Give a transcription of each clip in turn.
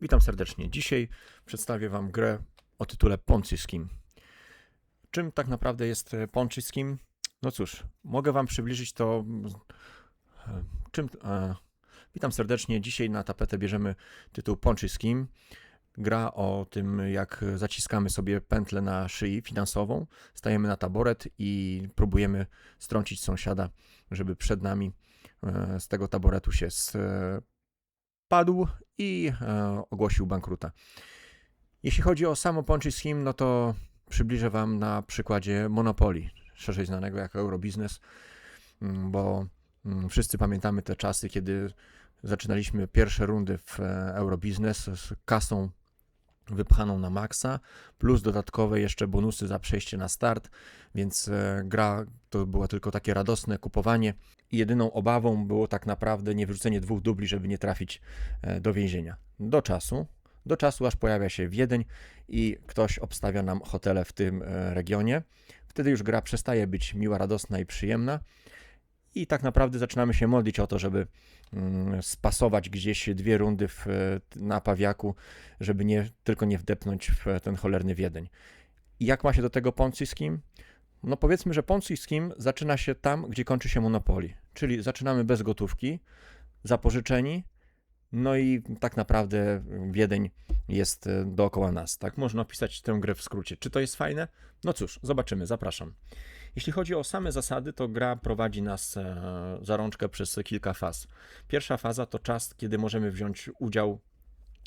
Witam serdecznie. Dzisiaj przedstawię Wam grę o tytule Ponzi Scheme. Czym tak naprawdę jest e, Ponzi Scheme? No cóż, mogę Wam przybliżyć to. e, Czym. E, witam serdecznie. Dzisiaj na tapetę bierzemy tytuł Ponzi Scheme. Gra o tym, jak zaciskamy sobie pętlę na szyi finansową, stajemy na taboret i próbujemy strącić sąsiada, żeby przed nami e, z tego taboretu się spadł i e, ogłosił bankruta. Jeśli chodzi o samo Ponzi Scheme, no to przybliżę Wam na przykładzie Monopoly, szerzej znanego jako Eurobiznes, mm, bo mm, wszyscy pamiętamy te czasy, kiedy zaczynaliśmy pierwsze rundy w e, Eurobiznes z kasą wypchaną na maksa, plus dodatkowe jeszcze bonusy za przejście na start, więc e, gra to było tylko takie radosne kupowanie i jedyną obawą było tak naprawdę nie wyrzucenie dwóch dubli, żeby nie trafić e, do więzienia. Do czasu, do czasu aż pojawia się Wiedeń i ktoś obstawia nam hotele w tym e, regionie. Wtedy już gra przestaje być miła, radosna i przyjemna. I tak naprawdę zaczynamy się modlić o to, żeby mm, spasować gdzieś dwie rundy w, na pawiaku, żeby nie, tylko nie wdepnąć w ten cholerny Wiedeń. Jak ma się do tego Ponzi Scheme? No powiedzmy, że Ponzi Scheme zaczyna się tam, gdzie kończy się Monopoly. Czyli zaczynamy bez gotówki, zapożyczeni, no i tak naprawdę Wiedeń jest e, dookoła nas. Tak można opisać tę grę w skrócie. Czy to jest fajne? No cóż, zobaczymy, zapraszam. Jeśli chodzi o same zasady, to gra prowadzi nas e, za rączkę przez kilka faz. Pierwsza faza to czas, kiedy możemy wziąć udział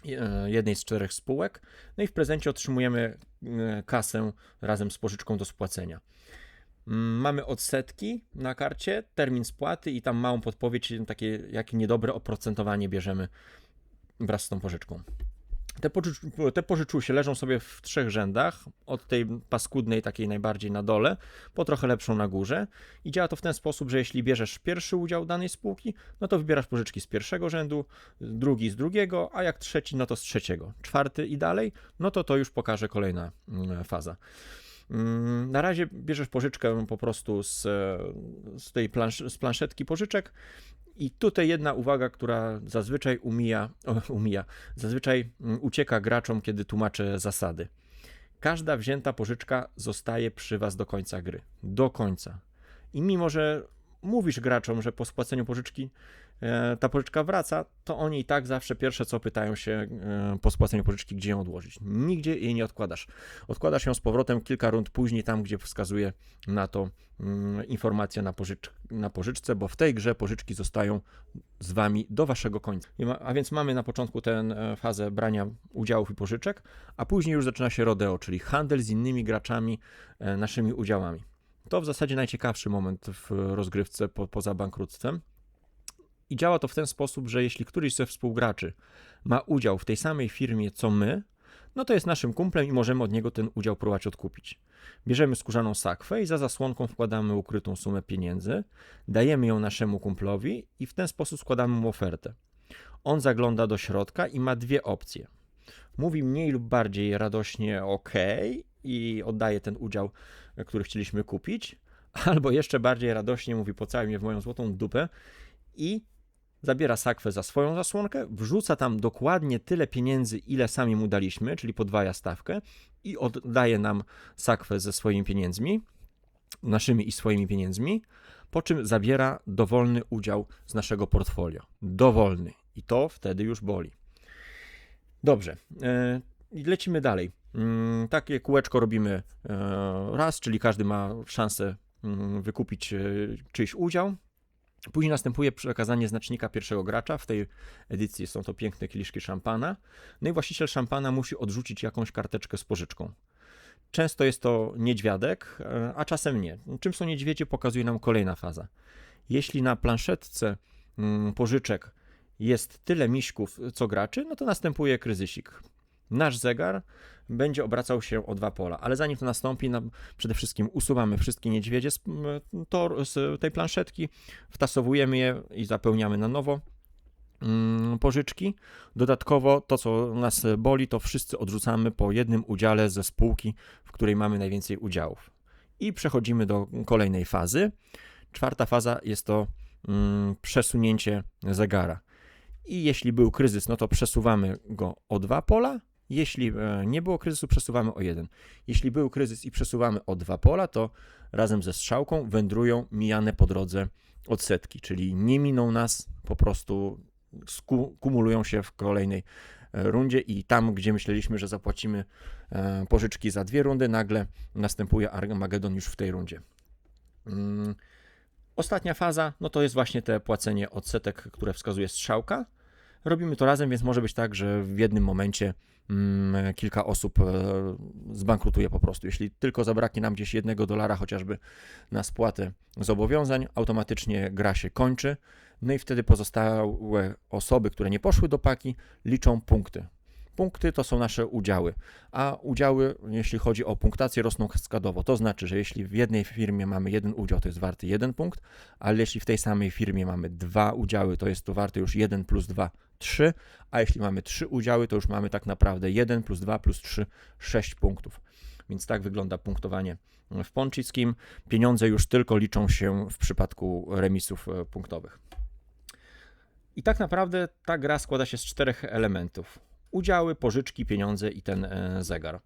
e, jednej z czterech spółek, no i w prezencie otrzymujemy e, kasę razem z pożyczką do spłacenia. Mm, Mamy odsetki na karcie, termin spłaty i tam małą podpowiedź, takie jakie niedobre oprocentowanie bierzemy wraz z tą pożyczką. Te, pożycz, te pożyczusie leżą sobie w trzech rzędach, od tej paskudnej, takiej najbardziej na dole, po trochę lepszą na górze. I działa to w ten sposób, że jeśli bierzesz pierwszy udział danej spółki, no to wybierasz pożyczki z pierwszego rzędu, drugi z drugiego, a jak trzeci, no to z trzeciego. Czwarty i dalej, no to to już pokaże kolejna mm, faza. Mm, Na razie bierzesz pożyczkę po prostu z, z tej plansz, z planszetki pożyczek. I tutaj jedna uwaga, która zazwyczaj umija, umija, zazwyczaj mm, ucieka graczom, kiedy tłumaczę zasady. Każda wzięta pożyczka zostaje przy was do końca gry. Do końca. I mimo, że mówisz graczom, że po spłaceniu pożyczki ta pożyczka wraca, to oni i tak zawsze pierwsze co pytają się e, po spłaceniu pożyczki, gdzie ją odłożyć. Nigdzie jej nie odkładasz. Odkładasz ją z powrotem kilka rund później, tam gdzie wskazuje na to mm, informacja na, pożycz, na pożyczce, bo w tej grze pożyczki zostają z wami do waszego końca. A więc mamy na początku tę fazę brania udziałów i pożyczek, a później już zaczyna się rodeo, czyli handel z innymi graczami e, naszymi udziałami. To w zasadzie najciekawszy moment w rozgrywce po, poza bankructwem. I działa to w ten sposób, że jeśli któryś ze współgraczy ma udział w tej samej firmie co my, no to jest naszym kumplem i możemy od niego ten udział próbować odkupić. Bierzemy skórzaną sakwę i za zasłonką wkładamy ukrytą sumę pieniędzy, dajemy ją naszemu kumplowi i w ten sposób składamy mu ofertę. On zagląda do środka i ma dwie opcje. Mówi mniej lub bardziej radośnie OK i oddaje ten udział, który chcieliśmy kupić, albo jeszcze bardziej radośnie mówi pocałuj mnie w moją złotą dupę i zabiera sakwę za swoją zasłonkę, wrzuca tam dokładnie tyle pieniędzy, ile sami mu daliśmy, czyli podwaja stawkę i oddaje nam sakwę ze swoimi pieniędzmi, naszymi i swoimi pieniędzmi, po czym zabiera dowolny udział z naszego portfolio. Dowolny. I to wtedy już boli. Dobrze. e, lecimy dalej. Mm, Takie kółeczko robimy e, raz, czyli każdy ma szansę mm, wykupić e, czyjś udział. Później następuje przekazanie znacznika pierwszego gracza. W tej edycji są to piękne kieliszki szampana. No i właściciel szampana musi odrzucić jakąś karteczkę z pożyczką. Często jest to niedźwiadek, e, a czasem nie. Czym są niedźwiedzie, pokazuje nam kolejna faza. Jeśli na planszetce mm, pożyczek jest tyle miśków, co graczy, no to następuje kryzysik. Nasz zegar będzie obracał się o dwa pola, ale zanim to nastąpi, nam przede wszystkim usuwamy wszystkie niedźwiedzie z, z tej planszetki, wtasowujemy je i zapełniamy na nowo mm, pożyczki. Dodatkowo to, co nas boli, to wszyscy odrzucamy po jednym udziale ze spółki, w której mamy najwięcej udziałów. I przechodzimy do kolejnej fazy. Czwarta faza jest to mm, przesunięcie zegara. i jeśli był kryzys, no to przesuwamy go o dwa pola. Jeśli e, nie było kryzysu, przesuwamy o jeden. Jeśli był kryzys i przesuwamy o dwa pola, to razem ze strzałką wędrują mijane po drodze odsetki, czyli nie miną nas, po prostu kumulują się w kolejnej e, rundzie i tam, gdzie myśleliśmy, że zapłacimy e, pożyczki za dwie rundy, nagle następuje Armagedon już w tej rundzie. Mm, ostatnia faza, no to jest właśnie te płacenie odsetek, które wskazuje strzałka. Robimy to razem, więc może być tak, że w jednym momencie kilka osób e, zbankrutuje po prostu. Jeśli tylko zabraknie nam gdzieś jednego dolara chociażby na spłatę zobowiązań, automatycznie gra się kończy. No i wtedy pozostałe osoby, które nie poszły do paki, liczą punkty. Punkty to są nasze udziały, a udziały, jeśli chodzi o punktację, rosną kaskadowo. To znaczy, że jeśli w jednej firmie mamy jeden udział, to jest warty jeden punkt, ale jeśli w tej samej firmie mamy dwa udziały, to jest to warte już 1 plus 2, 3, a jeśli mamy trzy udziały, to już mamy tak naprawdę 1 plus 2 plus 3, 6 punktów. Więc tak wygląda punktowanie w Ponciskim. Pieniądze już tylko liczą się w przypadku remisów e, punktowych. I tak naprawdę ta gra składa się z czterech elementów udziały, pożyczki, pieniądze i ten e, zegar.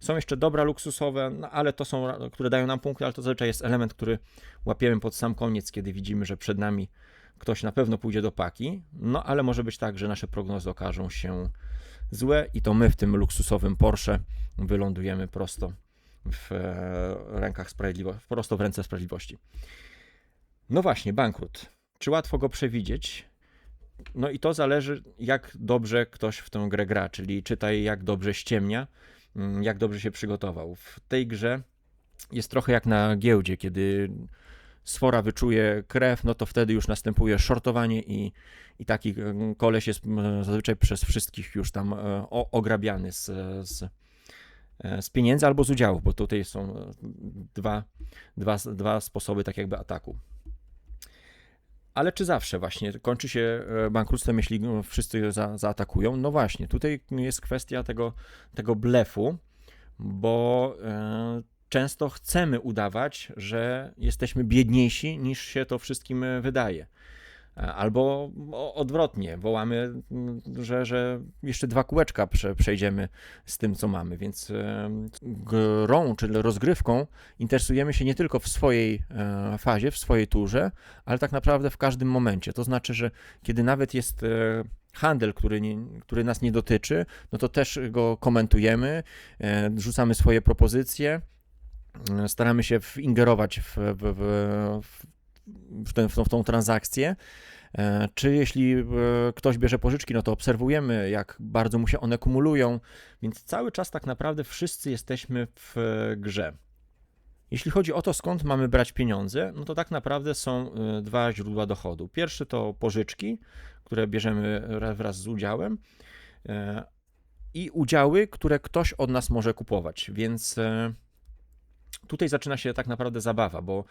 Są jeszcze dobra luksusowe, no ale to są, które dają nam punkty, ale to zazwyczaj jest element, który łapiemy pod sam koniec, kiedy widzimy, że przed nami ktoś na pewno pójdzie do paki. No ale może być tak, że nasze prognozy okażą się złe i to my w tym luksusowym Porsche wylądujemy prosto w e, rękach sprawiedliwości, prosto w ręce sprawiedliwości. No właśnie, bankrut. Czy łatwo go przewidzieć? No i to zależy, jak dobrze ktoś w tę grę gra, czyli czytaj, jak dobrze ściemnia, mm, jak dobrze się przygotował. W tej grze jest trochę jak na giełdzie, kiedy sfora wyczuje krew, no to wtedy już następuje shortowanie i, i taki mm, koleś jest zazwyczaj przez wszystkich już tam e, ograbiany z, z, e, z pieniędzy albo z udziałów, bo tutaj są e, dwa, dwa, dwa sposoby tak jakby ataku. Ale czy zawsze właśnie kończy się e, bankructwem, jeśli no, wszyscy za, zaatakują? No właśnie, tutaj jest kwestia tego, tego blefu, bo e, często chcemy udawać, że jesteśmy biedniejsi niż się to wszystkim wydaje. E, albo odwrotnie, wołamy, mm, że, że jeszcze dwa kółeczka prze, przejdziemy z tym, co mamy. Więc e, grą, czyli rozgrywką, interesujemy się nie tylko w swojej e, fazie, w swojej turze, ale tak naprawdę w każdym momencie. To znaczy, że kiedy nawet jest handel, który, nie, który nas nie dotyczy, no to też go komentujemy, rzucamy swoje propozycje, staramy się ingerować w, w, w, w, ten, w, tą, w tą transakcję. E, czy jeśli e, ktoś bierze pożyczki, no to obserwujemy, jak bardzo mu się one kumulują, więc cały czas tak naprawdę wszyscy jesteśmy w grze. Jeśli chodzi o to, skąd mamy brać pieniądze, no to tak naprawdę są e, dwa źródła dochodu. Pierwszy to pożyczki, które bierzemy wraz z udziałem, i udziały, które ktoś od nas może kupować. Więc tutaj zaczyna się tak naprawdę zabawa, bo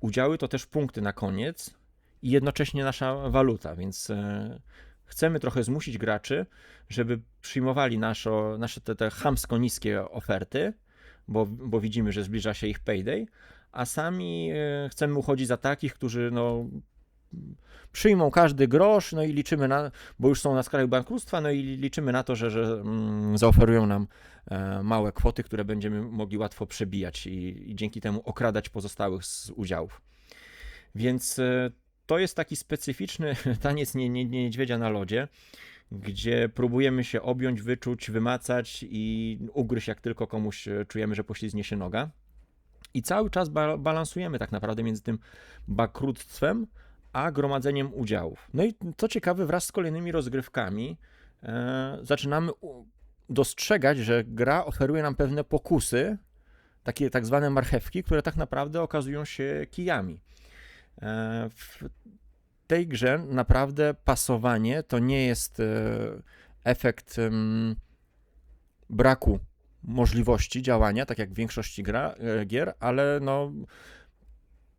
udziały to też punkty na koniec i jednocześnie nasza waluta, więc e, chcemy trochę zmusić graczy, żeby przyjmowali nasze te, te chamsko niskie oferty, bo, bo widzimy, że zbliża się ich payday, a sami e, chcemy uchodzić za takich, którzy no, przyjmą każdy grosz, no i liczymy na, bo już są na skraju bankructwa, no i liczymy na to, że, że mm, zaoferują nam e, małe kwoty, które będziemy mogli łatwo przebijać i, i dzięki temu okradać pozostałych z udziałów. Więc e, to jest taki specyficzny taniec nie, nie, niedźwiedzia na lodzie, gdzie próbujemy się objąć, wyczuć, wymacać i ugryźć, jak tylko komuś e, czujemy, że poślizgnie się noga. I cały czas ba balansujemy tak naprawdę między tym bankructwem, a gromadzeniem udziałów. No i co ciekawe, wraz z kolejnymi rozgrywkami e, zaczynamy dostrzegać, że gra oferuje nam pewne pokusy, takie tak zwane marchewki, które tak naprawdę okazują się kijami. E, w tej grze naprawdę pasowanie to nie jest e, efekt braku możliwości działania, tak jak w większości gra, gier, ale no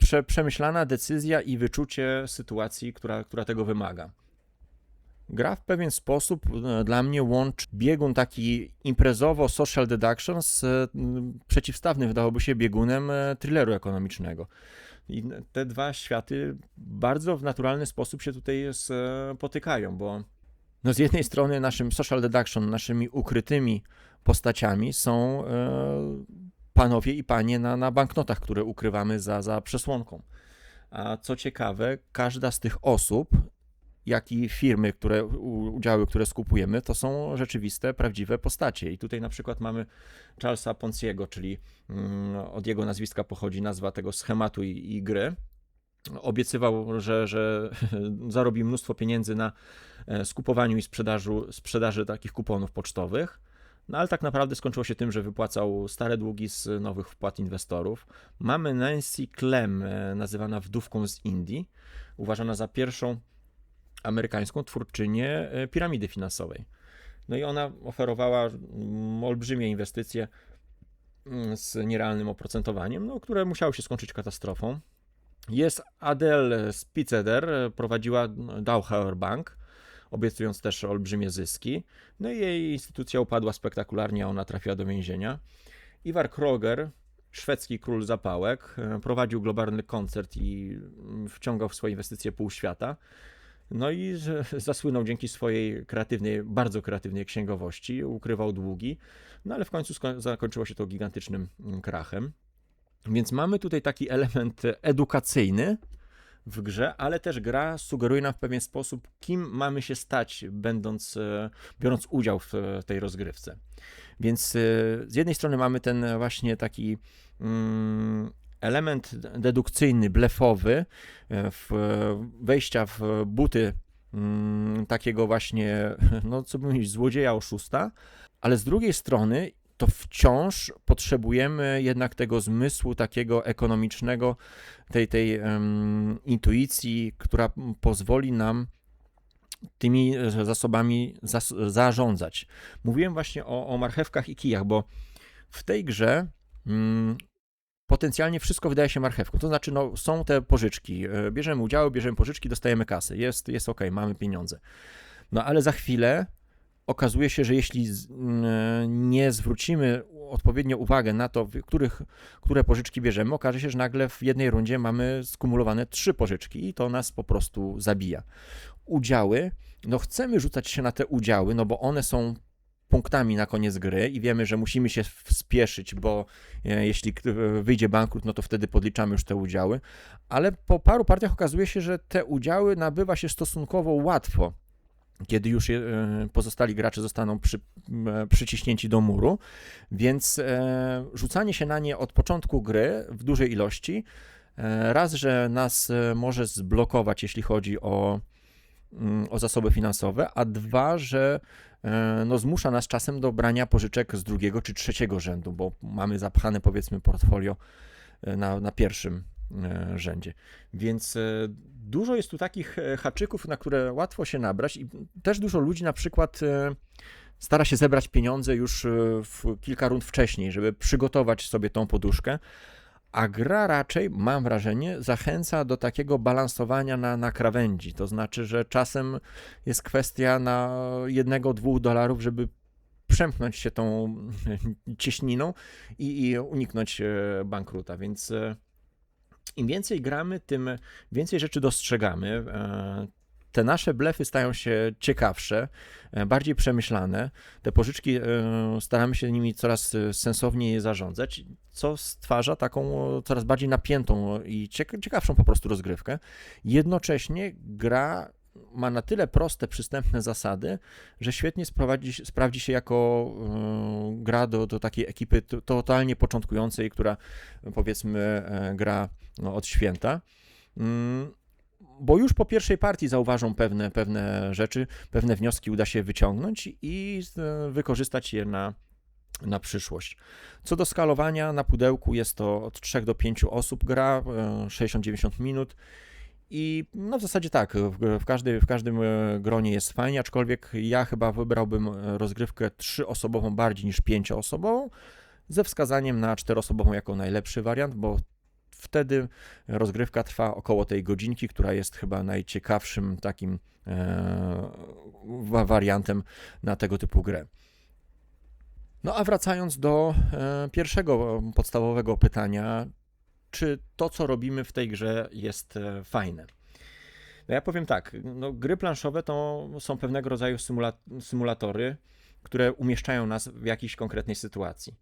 prze, przemyślana decyzja i wyczucie sytuacji, która, która tego wymaga. Gra w pewien sposób e, dla mnie łączy biegun taki imprezowo-social deduction z przeciwstawnym, wydawałoby się, biegunem e, thrilleru ekonomicznego. I te dwa światy bardzo w naturalny sposób się tutaj spotykają, bo no z jednej strony naszym social deduction, naszymi ukrytymi postaciami są e, panowie i panie na, na banknotach, które ukrywamy za, za przesłonką. A co ciekawe, każda z tych osób, jak i firmy, które, udziały, które skupujemy, to są rzeczywiste, prawdziwe postacie. I tutaj na przykład mamy Charlesa Ponciego, czyli mm, od jego nazwiska pochodzi nazwa tego schematu i, i gry. Obiecywał, że, że zarobi mnóstwo pieniędzy na e, skupowaniu i sprzedaży, sprzedaży takich kuponów pocztowych. No ale tak naprawdę skończyło się tym, że wypłacał stare długi z nowych wpłat inwestorów. Mamy Nancy Clem, e, nazywana wdówką z Indii, uważana za pierwszą amerykańską twórczynię e, piramidy finansowej. No i ona oferowała olbrzymie inwestycje mm, z nierealnym oprocentowaniem, no, które musiały się skończyć katastrofą. Jest Adele Spitzeder, e, prowadziła Dauhauer Bank, obiecując też olbrzymie zyski. No i jej instytucja upadła spektakularnie, a ona trafiła do więzienia. Ivar Kroger, szwedzki król zapałek, e, prowadził globalny koncert i mm, wciągał w swoje inwestycje pół świata. No i zasłynął dzięki swojej kreatywnej, bardzo kreatywnej księgowości, ukrywał długi, no ale w końcu zakończyło się to gigantycznym mm, krachem. Więc mamy tutaj taki element edukacyjny w grze, ale też gra sugeruje nam w pewien sposób, kim mamy się stać, będąc, e, biorąc udział w tej rozgrywce. Więc e, z jednej strony mamy ten właśnie taki mm, element dedukcyjny, blefowy, e, wejścia w buty mm, takiego właśnie, no co bym mówić, złodzieja, oszusta, ale z drugiej strony to wciąż potrzebujemy jednak tego zmysłu takiego ekonomicznego, tej, tej um, intuicji, która pozwoli nam tymi zasobami zas zarządzać. Mówiłem właśnie o, o marchewkach i kijach, bo w tej grze mm, potencjalnie wszystko wydaje się marchewką. To znaczy, no, są te pożyczki, e, bierzemy udziały, bierzemy pożyczki, dostajemy kasę, jest, jest ok, mamy pieniądze. No ale za chwilę okazuje się, że jeśli nie zwrócimy odpowiednio uwagę na to, których, które pożyczki bierzemy, okaże się, że nagle w jednej rundzie mamy skumulowane trzy pożyczki i to nas po prostu zabija. Udziały, no chcemy rzucać się na te udziały, no bo one są punktami na koniec gry i wiemy, że musimy się spieszyć, bo e, jeśli wyjdzie bankrut, no to wtedy podliczamy już te udziały, ale po paru partiach okazuje się, że te udziały nabywa się stosunkowo łatwo kiedy już e, pozostali gracze zostaną przy, przyciśnięci do muru, więc e, rzucanie się na nie od początku gry w dużej ilości, raz, że nas może zblokować, jeśli chodzi o, mm, o zasoby finansowe, a dwa, że E, no, zmusza nas czasem do brania pożyczek z drugiego czy trzeciego rzędu, bo mamy zapchane powiedzmy portfolio e, na, na pierwszym e, rzędzie. Więc dużo jest tu takich haczyków, na które łatwo się nabrać i też dużo ludzi na przykład stara się zebrać pieniądze już w kilka rund wcześniej, żeby przygotować sobie tą poduszkę, a gra raczej, mam wrażenie, zachęca do takiego balansowania na, na krawędzi. To znaczy, że czasem jest kwestia na jednego, dwóch dolarów, żeby przemknąć się tą cieśniną i, i uniknąć e, bankruta. Więc e, im więcej gramy, tym więcej rzeczy dostrzegamy. E, te nasze blefy stają się ciekawsze, e, bardziej przemyślane. Te pożyczki, e, staramy się nimi coraz sensowniej zarządzać, co stwarza taką coraz bardziej napiętą i ciekawszą po prostu rozgrywkę. Jednocześnie gra ma na tyle proste, przystępne zasady, że świetnie sprawdzi się jako gra do, do takiej ekipy totalnie początkującej, która powiedzmy gra no, od święta. Mm, bo już po pierwszej partii zauważą pewne, pewne rzeczy, pewne wnioski uda się wyciągnąć i e, wykorzystać je na, na przyszłość. Co do skalowania, na pudełku jest to od 3 do 5 osób gra, 60-90 e, minut. I no w zasadzie tak, w, w, każdy, w każdym e, gronie jest fajnie, aczkolwiek ja chyba wybrałbym rozgrywkę trzyosobową bardziej niż pięcioosobową, ze wskazaniem na czteroosobową jako najlepszy wariant, bo wtedy rozgrywka trwa około tej godzinki, która jest chyba najciekawszym takim e, wariantem na tego typu grę. No a wracając do e, pierwszego podstawowego pytania, czy to, co robimy w tej grze, jest e, fajne. No ja powiem tak, no, gry planszowe to są pewnego rodzaju symula symulatory, które umieszczają nas w jakiejś konkretnej sytuacji.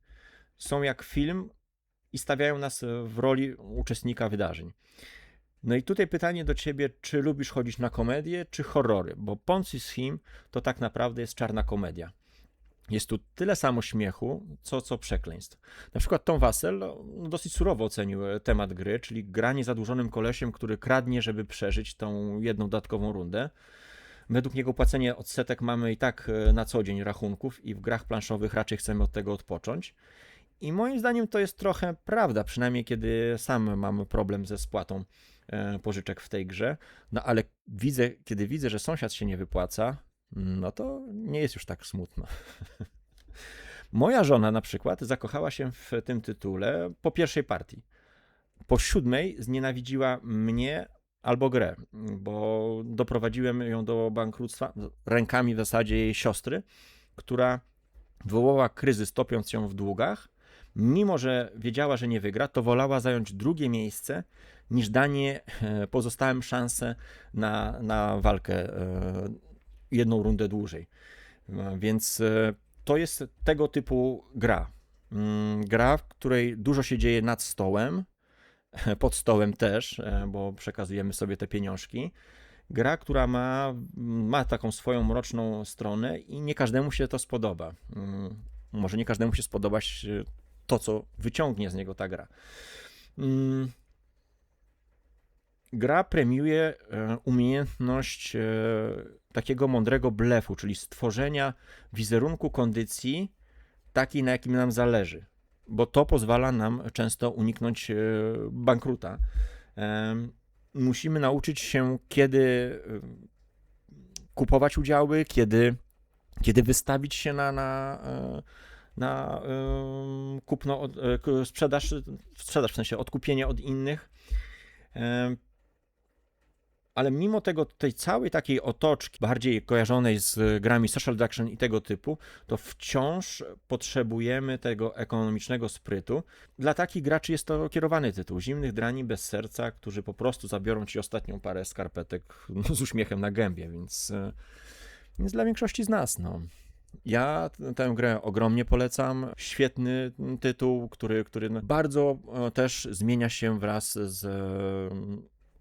Są jak film i stawiają nas w roli uczestnika wydarzeń. No i tutaj pytanie do ciebie, czy lubisz chodzić na komedię, czy horrory? Bo Ponzi Scheme to tak naprawdę jest czarna komedia. Jest tu tyle samo śmiechu, co, co przekleństw. Na przykład Tom Wassel no, dosyć surowo ocenił e, temat gry, czyli granie zadłużonym kolesiem, który kradnie, żeby przeżyć tą jedną dodatkową rundę. Według niego płacenie odsetek mamy i tak e, na co dzień rachunków i w grach planszowych raczej chcemy od tego odpocząć. I moim zdaniem to jest trochę prawda, przynajmniej kiedy sam mam problem ze spłatą e, pożyczek w tej grze. No ale widzę, kiedy widzę, że sąsiad się nie wypłaca, no to nie jest już tak smutno. Moja żona na przykład zakochała się w tym tytule po pierwszej partii. Po siódmej znienawidziła mnie albo grę, bo doprowadziłem ją do bankructwa rękami w zasadzie jej siostry, która wywołała kryzys topiąc ją w długach. Mimo, że wiedziała, że nie wygra, to wolała zająć drugie miejsce niż danie e, pozostałym szansę na, na walkę e, jedną rundę dłużej. E, więc to jest tego typu gra. Mm, gra, w której dużo się dzieje nad stołem, pod stołem też, bo przekazujemy sobie te pieniążki. Gra, która ma, ma taką swoją mroczną stronę i nie każdemu się to spodoba. Mm, może nie każdemu się spodobać to, co wyciągnie z niego ta gra. Gra premiuje e, umiejętność e, takiego mądrego blefu, czyli stworzenia wizerunku kondycji takiej, na jakim nam zależy, bo to pozwala nam często uniknąć e, bankruta. Musimy nauczyć się, kiedy kupować udziały, kiedy, kiedy wystawić się na, na na kupno, sprzedaż, sprzedaż w sensie odkupienie od innych. Ale mimo tego, tej całej takiej otoczki, bardziej kojarzonej z grami social deduction i tego typu, to wciąż potrzebujemy tego ekonomicznego sprytu. Dla takich graczy jest to kierowany tytuł. Zimnych drani bez serca, którzy po prostu zabiorą ci ostatnią parę skarpetek z uśmiechem na gębie, więc, e, więc dla większości z nas, no. Ja tę grę ogromnie polecam. Świetny tytuł, który, który bardzo e, też zmienia się wraz z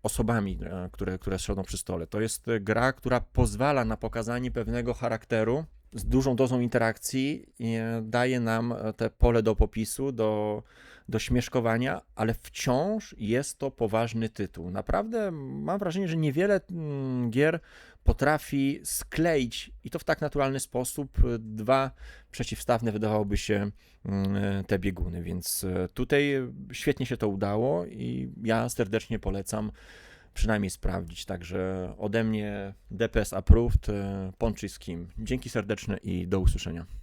osobami, e, które, które siedzą przy stole. To jest gra, która pozwala na pokazanie pewnego charakteru z dużą dozą interakcji i daje nam te pole do popisu, do, do śmieszkowania, ale wciąż jest to poważny tytuł. Naprawdę mam wrażenie, że niewiele mm, gier potrafi skleić i to w tak naturalny sposób dwa przeciwstawne wydawałoby się mm, te bieguny, więc e, tutaj świetnie się to udało i ja serdecznie polecam przynajmniej sprawdzić. Także ode mnie DPS Approved, e, Ponczy z kim. Dzięki serdeczne i do usłyszenia.